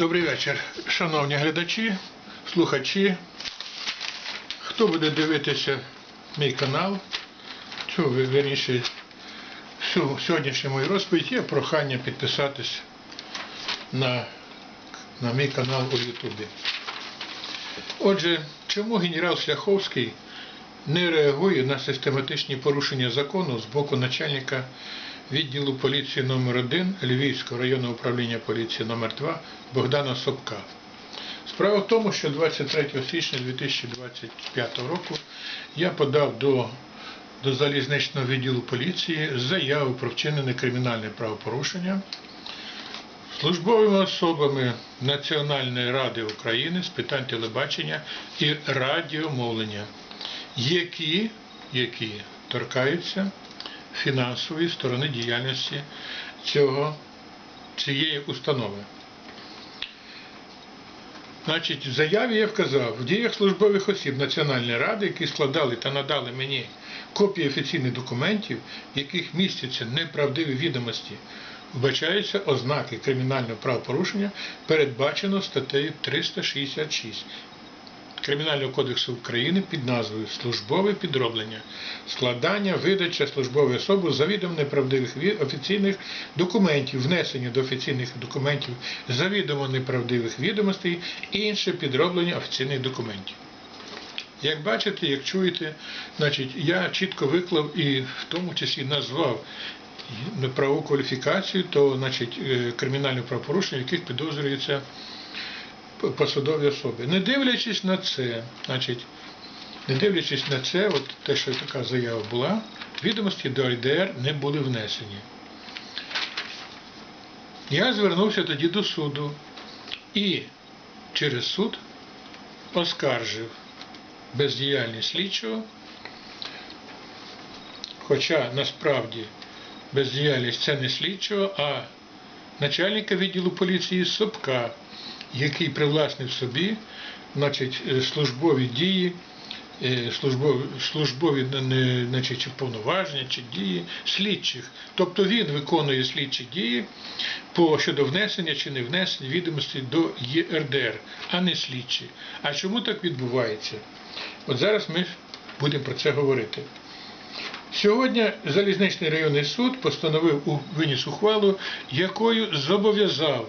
Добрий вечір, шановні глядачі, слухачі. Хто буде дивитися мій канал, цю ви- вірніше, всю сьогоднішню мою розповідь, є прохання підписатись на, на мій канал у Ютубі. Отже, чому генерал Шляховський не реагує на систематичні порушення закону з боку начальника відділу поліції номер 1 Львівського районного управління поліції номер 2 Богдана Собка. Справа в тому, що 23 січня 2025 року я подав до, до залізничного відділу поліції заяву про вчинене кримінальне правопорушення службовими особами Національної ради України з питань телебачення і радіомовлення, які, які торкаються фінансової сторони діяльності цього, цієї установи. Значить, в заяві я вказав, в діях службових осіб Національної ради, які складали та надали мені копії офіційних документів, в яких містяться неправдиві відомості, вбачаються ознаки кримінального правопорушення, передбачено статтею 366 Кримінального кодексу України під назвою Службове підроблення, складання, видача службової особи завідомо неправдивих офіційних документів, внесення до офіційних документів завідомо неправдивих відомостей і інше підроблення офіційних документів. Як бачите, як чуєте, значить, я чітко виклав і в тому числі назвав правову кваліфікацію, то значить, е, кримінальне правопорушення, в яких підозрюється посадові особи. Не дивлячись на це, значить, не дивлячись на це, от те, що така заява була, відомості до РДР не були внесені. Я звернувся тоді до суду і через суд оскаржив бездіяльність слідчого, хоча насправді бездіяльність це не слідчого, а начальника відділу поліції Собка, який привласнив собі значить, е, службові дії, е, службові, службові значить, чи повноваження чи дії слідчих. Тобто він виконує слідчі дії по щодо внесення чи не внесення відомостей до ЄРДР, а не слідчі. А чому так відбувається? От зараз ми будемо про це говорити. Сьогодні залізничний районний суд постановив виніс ухвалу, якою зобов'язав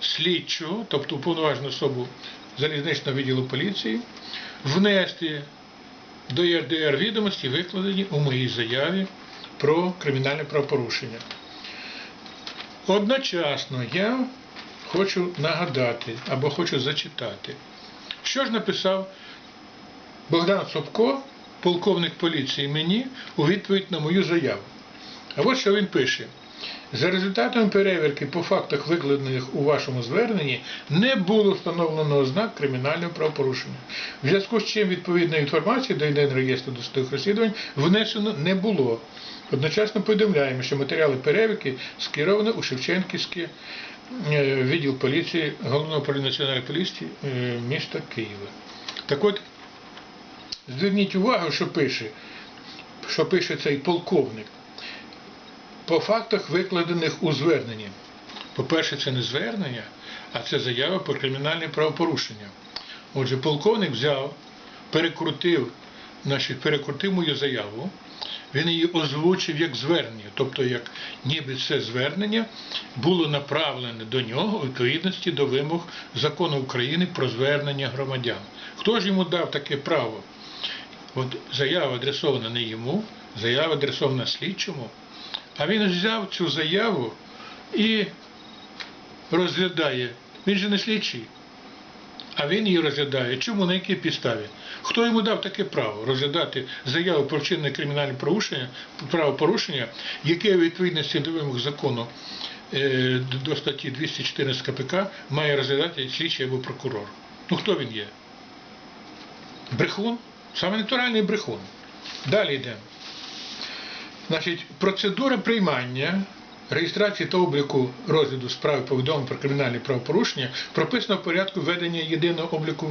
слідчого, тобто уповноважену особу залізничного відділу поліції, внести до ЄРДР відомості, викладені у моїй заяві про кримінальне правопорушення. Одночасно я хочу нагадати або хочу зачитати, що ж написав Богдан Собко, полковник поліції мені, у відповідь на мою заяву. А от що він пише. За результатами перевірки по фактах, викладених у вашому зверненні, не було встановлено ознак кримінального правопорушення. В зв'язку з чим відповідної інформації до єдиного реєстру досудових розслідувань внесено не було. Одночасно повідомляємо, що матеріали перевірки скеровано у Шевченківський е, відділ поліції Головного управління національної поліції е, міста Києва. Так от, зверніть увагу, що пише, що пише цей полковник по фактах, викладених у зверненні. По-перше, це не звернення, а це заява про кримінальне правопорушення. Отже, полковник взяв, перекрутив, значить, перекрутив мою заяву, він її озвучив як звернення, тобто як ніби це звернення було направлене до нього у відповідності до вимог закону України про звернення громадян. Хто ж йому дав таке право? От заява адресована не йому, заява адресована слідчому. А він взяв цю заяву і розглядає. Він же не слідчий. А він її розглядає. Чому на якій підставі? Хто йому дав таке право розглядати заяву про вчинене кримінальне правопорушення, правопорушення, яке у відповідності до вимог закону е, до статті 214 КПК має розглядати слідчий або прокурор? Ну хто він є? Брехун? Саме натуральний брехун. Далі йдемо. Значить, процедура приймання, реєстрації та обліку розгляду справи повідомлень про кримінальне правопорушення прописано в порядку ведення єдиного обліку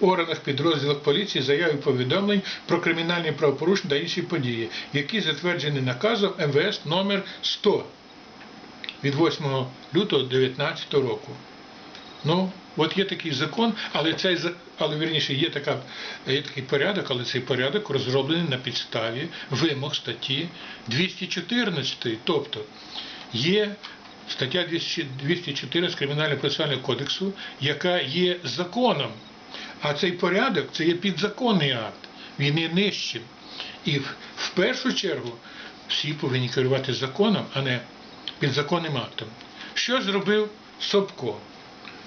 в органах підрозділах поліції заяв і повідомлень про кримінальні правопорушення та інші події, які затверджені наказом МВС номер 100 від 8 лютого 2019 року. Ну, от є такий закон, але цей але вірніше є така є такий порядок, але цей порядок розроблений на підставі вимог статті 214. Тобто є стаття 200 214 Кримінального процесуального кодексу, яка є законом. А цей порядок це є підзаконний акт. Він є нижчим. І в, в першу чергу всі повинні керувати законом, а не підзаконним актом. Що зробив Собко?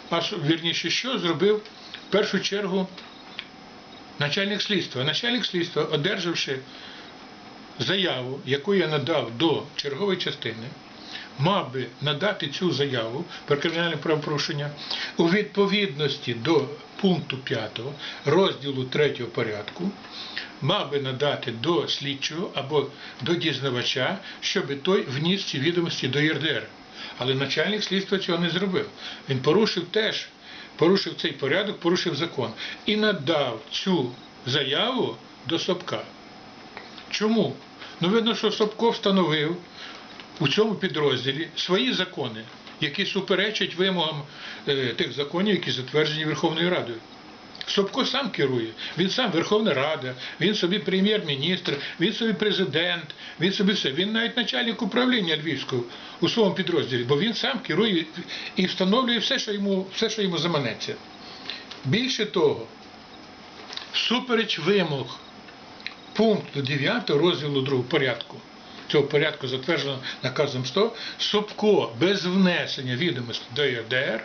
А вірніше, що зробив в першу чергу начальник слідства? Начальник слідства, одержавши заяву, яку я надав до чергової частини, мав би надати цю заяву про кримінальне правопорушення у відповідності до пункту 5 розділу 3 порядку, мав би надати до слідчого або до дізнавача, щоб той вніс ці відомості до ЄРДР. Але начальник слідства цього не зробив. Він порушив теж, порушив цей порядок, порушив закон і надав цю заяву до Собка. Чому? Ну, видно, що Собко встановив у цьому підрозділі свої закони, які суперечать вимогам е, тих законів, які затверджені Верховною Радою. Собко сам керує, він сам Верховна Рада, він собі прем'єр-міністр, він собі президент, він собі все. Він навіть начальник управління Львівського у своєму підрозділі, бо він сам керує і встановлює все, що йому, все, що йому заманеться. Більше того, всупереч вимог пункту 9 розділу 2 порядку. Цього порядку затверджено наказом 100, Собко без внесення відомостей до ЄРДР,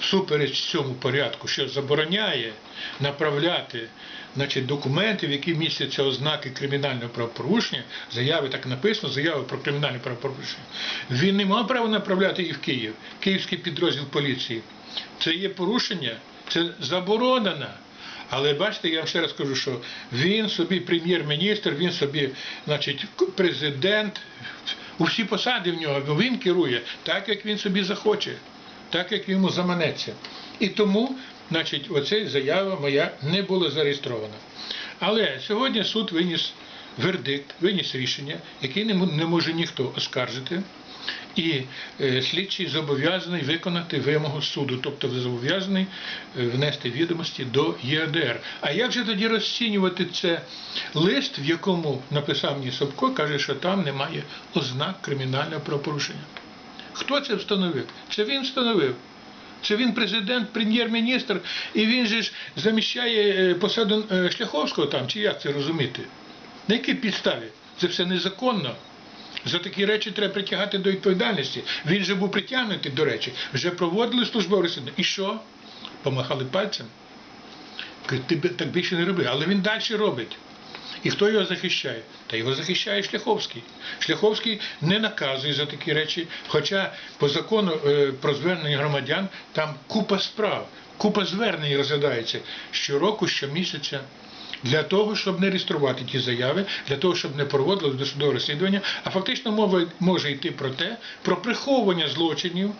всупереч цьому порядку, що забороняє направляти значить, документи, в які містяться ознаки кримінального правопорушення, заяви так написано, заяви про кримінальне правопорушення, він не мав права направляти їх в Київ, Київський підрозділ поліції. Це є порушення, це заборонено. Але бачите, я вам ще раз кажу, що він собі прем'єр-міністр, він собі, значить, президент, усі посади в нього, він керує так, як він собі захоче, так, як йому заманеться. І тому, значить, оця заява моя не була зареєстрована. Але сьогодні суд виніс вердикт, виніс рішення, яке не, може ніхто оскаржити. І е, слідчий зобов'язаний виконати вимогу суду, тобто зобов'язаний е, внести відомості до ЄРДР. А як же тоді розцінювати це лист, в якому написав мені Собко, каже, що там немає ознак кримінального правопорушення? Хто це встановив? Це він встановив. Це він президент, прем'єр-міністр, і він же ж заміщає е, посаду е, Шляховського там, чи як це розуміти? На якій підставі? Це все незаконно. За такі речі треба притягати до відповідальності. Він же був притягнутий, до речі, вже проводили службове розслідування. І що? Помахали пальцем. Ти так більше не роби. Але він далі робить. І хто його захищає? Та його захищає Шляховський. Шляховський не наказує за такі речі, хоча по закону е, про звернення громадян там купа справ, купа звернень розглядається щороку, щомісяця. Для того, щоб не реєструвати ті заяви, для того, щоб не проводили досудове розслідування, а фактично мова може йти про те, про приховування злочинів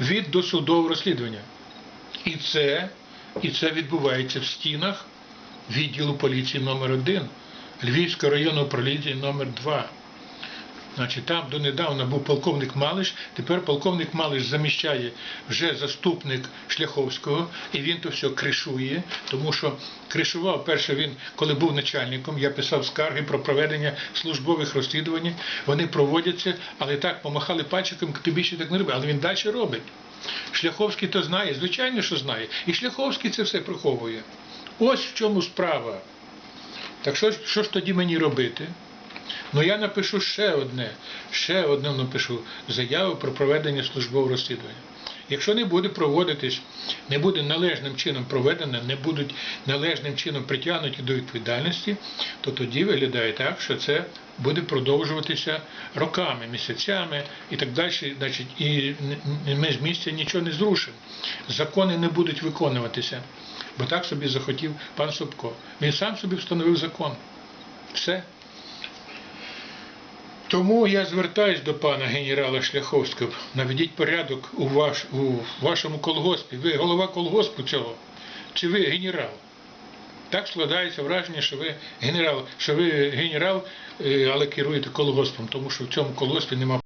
від досудового розслідування. І це, і це відбувається в стінах відділу поліції номер 1 Львівського районного управління номер 2 Значить, там донедавна був полковник Малиш, тепер полковник Малиш заміщає вже заступник Шляховського, і він то все кришує, тому що кришував перше він, коли був начальником, я писав скарги про проведення службових розслідувань. Вони проводяться, але так помахали пальчиком, ти більше так не роби. Але він далі робить. Шляховський то знає, звичайно, що знає. І Шляховський це все приховує. Ось в чому справа. Так що, що ж тоді мені робити? Ну я напишу ще одне, ще одне напишу заяву про проведення службового розслідування. Якщо не буде проводитись, не буде належним чином проведено, не будуть належним чином притягнуті до відповідальності, то тоді виглядає так, що це буде продовжуватися роками, місяцями і так далі. Значить, і ми з місця нічого не зрушимо. Закони не будуть виконуватися, бо так собі захотів пан Собко. Він сам собі встановив закон. Все. Тому я звертаюсь до пана генерала Шляховського. Наведіть порядок у, ваш, у вашому колгоспі. Ви голова колгоспу цього. Чи ви генерал? Так складається враження, що ви генерал, що ви генерал, е, але керуєте колгоспом, тому що в цьому колгоспі немає